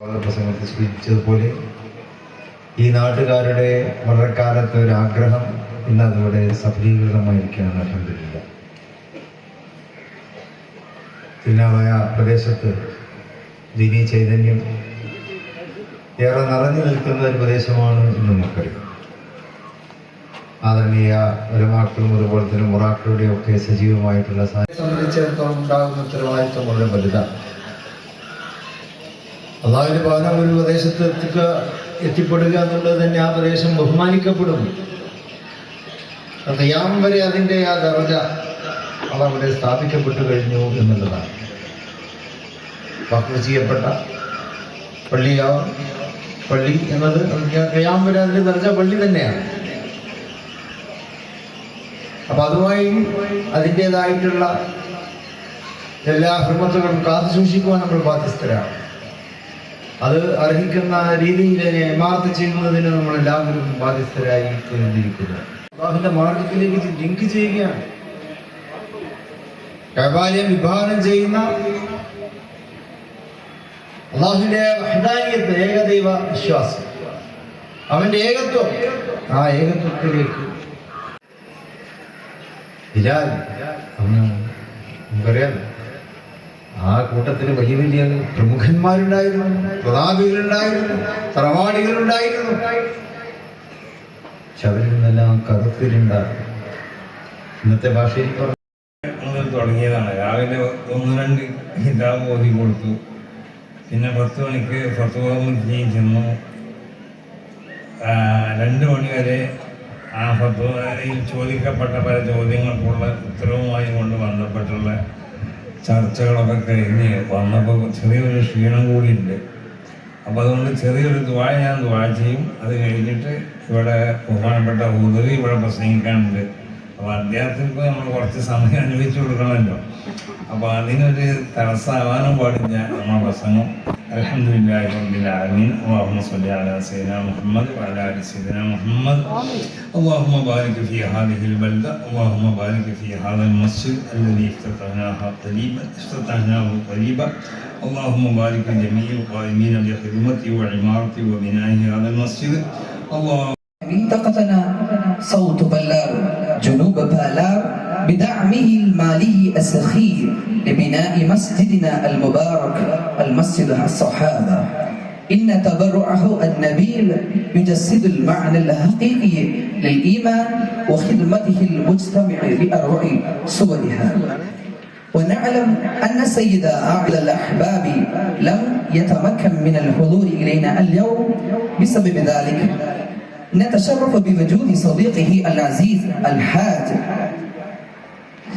വളരെ പ്രസംഗത്തിൽ സൂചിപ്പിച്ചതുപോലെ ഈ നാട്ടുകാരുടെ വളരെക്കാലത്തെ ഒരു ആഗ്രഹം ഇന്ന് അതിവിടെ സഫലീകൃതമായിരിക്കുകയാണ് അലഹമില്ല ചിന്നമായ പ്രദേശത്ത് ദിനി ചൈതന്യം ഏറെ നിറഞ്ഞു നിൽക്കുന്ന ഒരു പ്രദേശമാണ് ഇന്ന് നമുക്കറിയാം. ആദരണീയ ഒരമാക്കളും അതുപോലെ തന്നെ മുറാക്കളുടെയും ഒക്കെ സജീവമായിട്ടുള്ള സംബന്ധിച്ചിടത്തോളം ഉണ്ടാകുന്ന ഉത്തരവാദിത്വം വളരെ വലുതാണ്. അള്ളാഹുവിന്റെ ഭവനം ഒരു പ്രദേശത്ത് എത്തിക്കുക എത്തിപ്പെടുക എന്നുള്ളത് തന്നെ ആ പ്രദേശം ബഹുമാനിക്കപ്പെടും. ഖിയാം വരെ അതിന്റെ ആ ദർജ അതവിടെ സ്ഥാപിക്കപ്പെട്ടു കഴിഞ്ഞു എന്നുള്ളതാണ്. വക്ഫ് ചെയ്യപ്പെട്ട പള്ളിയാവും പള്ളി എന്നത് കയ്യാം വരെ അതിന്റെ ദർജ പള്ളി തന്നെയാണ്. അപ്പൊ അതുമായി അതിന്റെതായിട്ടുള്ള എല്ലാ ഹൃമത്തുകളും കാത്തു സൂക്ഷിക്കുവാൻ നമ്മൾ ബാധ്യസ്ഥരാണ്. അത് അർഹിക്കുന്ന രീതിയിൽ ഇമാർത്ത് ചെയ്യുന്നതിന് നമ്മൾ എല്ലാവരും ബാധ്യസ്ഥരായി തീർന്നിരിക്കുന്നത് അള്ളാഹുവിന്റെ മാർഗത്തിലേക്ക് ലിങ്ക് ചെയ്യുകയാണ്. കൈബാലയം വിഭാവനം ചെയ്യുന്ന അള്ളാഹുവിന്റെ വഹദാനിയത്ത് ഏകദൈവ വിശ്വാസം. അവന്റെ ഏകത്വം ആ ഏകത്വത്തിലേക്ക് ബിലാൽ അന്ന് നമുക്കറിയാം ആ കൂട്ടത്തിൽ വലിയ വലിയ പ്രമുഖന്മാരുണ്ടായിരുന്നു പ്രതാപികളുണ്ടായിരുന്നു തറവാടികളുണ്ടായിരുന്നു. പക്ഷെ അവരിൽ നിന്നെല്ലാം ഇന്നത്തെ ഭാഷയിൽ തുടങ്ങിയതാണ്. രാവിലെ ഒന്ന് രണ്ട് ഹിതാബ് ഓതി കൊടുത്തു. പിന്നെ പത്ത് മണിക്ക് ഫത്തുവയിൽ ചെന്നു. ആ, രണ്ട് മണി വരെ ആ ഫത്തുവയിൽ ചോദിക്കപ്പെട്ട പല ചോദ്യങ്ങൾക്കുള്ള ഉത്തരവുമായി കൊണ്ട് ബന്ധപ്പെട്ടുള്ള ചർച്ചകളൊക്കെ കഴിഞ്ഞ് വന്നപ്പോൾ ചെറിയൊരു ക്ഷീണം കൂടിയുണ്ട് അപ്പോൾ അതുകൊണ്ട് ചെറിയൊരു ദ്വാ ഞാൻ ദ്വാ ചെയ്യും. അത് കഴിഞ്ഞിട്ട് ഇവിടെ ബഹുമാനപ്പെട്ട ഉദവി ഇവിടെ പ്രസംഗിക്കാനുണ്ട്. അപ്പോൾ അദ്ദേഹത്തിന് നമ്മൾ കുറച്ച് സമയം അനുവദിച്ചു കൊടുക്കണമല്ലോ അപ്പോൾ അതിനൊരു തടസ്സമാവാനും പാടില്ല നമ്മുടെ പ്രസംഗം അലഹമുല്ലാ റബ്ബിൽ ആലമീൻ اللهم صل على سيدنا محمد وعلى ال سيدنا محمد اللهم بارك في هذه البلدة اللهم بارك في هذا المسجد الذي افتتحناه قريبا افتتحناه قريبا اللهم بارك لجميع القائمين بخدمة وعمارة وبناء هذا المسجد اللهم منطقتنا صوت بلار جنوب بالار بدعمه المالي السخير لبناء مسجدنا المبارك المسجد الصحابة. إن تبرعه النبيل يجسد المعنى الحقيقي للإيمان وخدمته المجتمع بأروع صورها. ونعلم أن سيد أعلى الأحباب لم يتمكن من الحضور إلينا اليوم بسبب ذلك. نتشرف بوجود صديقه العزيز الحاج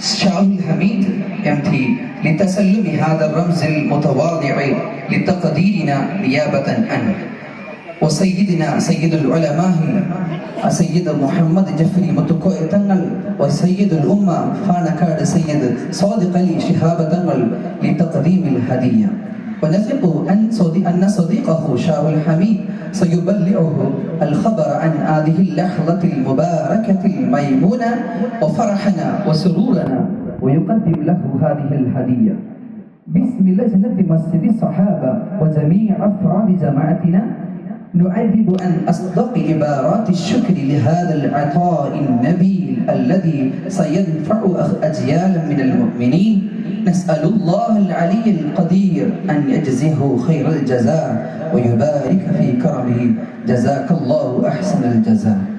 شاه الحميد امتي لتسلم هذا الرمز المتواضع لتقديرنا نيابة عنه. وسيدنا سيد العلماء سيد محمد جفري متكوي تنغل وسيد الأمة فانكاد سيد صادق لي شهاب تنغل لتقديم الهدية. ونثق أن صديق أن صديقه شاه الحميد سيبلغه الخبر عن هذه اللحظة المباركة الميمونة وفرحنا وسرورنا ويقدم له هذه الهدية. باسم لجنة مسجد الصحابة وجميع أفراد جماعتنا نعذب أن أصدق عبارات الشكر لهذا العطاء النبيل الذي سينفع أجيالا من المؤمنين. نسأل الله العلي القدير أن يجزيه خير الجزاء ويبارك في كرمه. جزاك الله أحسن الجزاء.